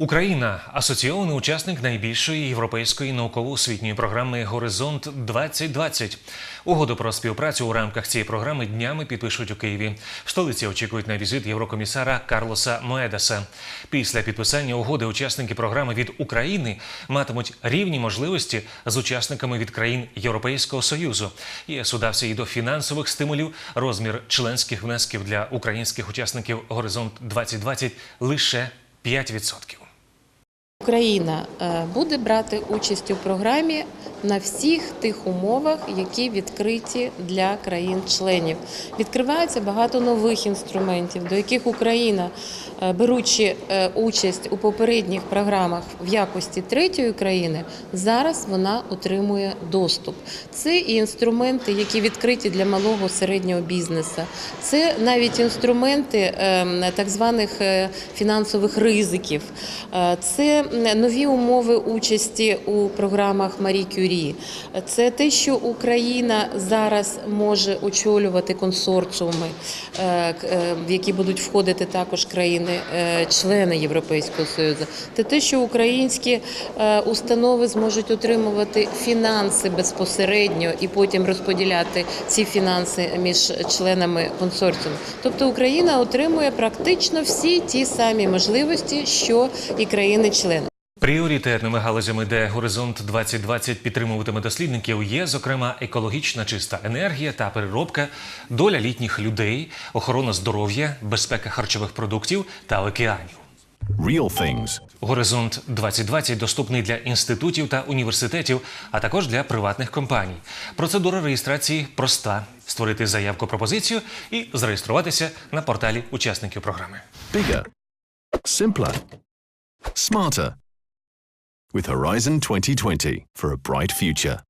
Україна асоційований учасник найбільшої європейської науково-освітньої програми Горизонт 2020 Угоду про співпрацю у рамках цієї програми днями підпишуть у Києві. В столиці очікують на візит єврокомісара Карлоса Моедеса. Після підписання угоди учасники програми від України матимуть рівні можливості з учасниками від країн Європейського союзу. ЄС удався і до фінансових стимулів. Розмір членських внесків для українських учасників Горизонт 2020 лише 5%. Україна е, буде брати участь у програмі на всіх тих умовах, які відкриті для країн-членів. Відкривається багато нових інструментів, до яких Україна, е, беручи е, участь у попередніх програмах в якості третьої країни, зараз вона отримує доступ. Це і інструменти, які відкриті для малого середнього бізнесу. Це навіть інструменти ем, так званих фінансових ризиків. Це нові умови участі у програмах Марі Кюрі. Це те, що Україна зараз може очолювати консорціуми, е, е, в які будуть входити також країни-члени Європейського Союзу. Це те, що українські е, установи зможуть отримувати фінанси безпосередньо і потім розподіляти ці фінанси між членами консорціуму. Тобто Україна отримує практично всі ті самі можливості, що і країни-члени. Пріоритетними галузями, де Горизонт 2020 підтримуватиме дослідників, є зокрема екологічна чиста енергія та переробка, доля літніх людей, охорона здоров'я, безпека харчових продуктів та океанів. Real things. Горизонт 2020 доступний для інститутів та університетів, а також для приватних компаній. Процедура реєстрації проста: створити заявку пропозицію і зареєструватися на порталі учасників програми. Bigger. Simpler. Smarter. With Horizon 2020 for a bright future.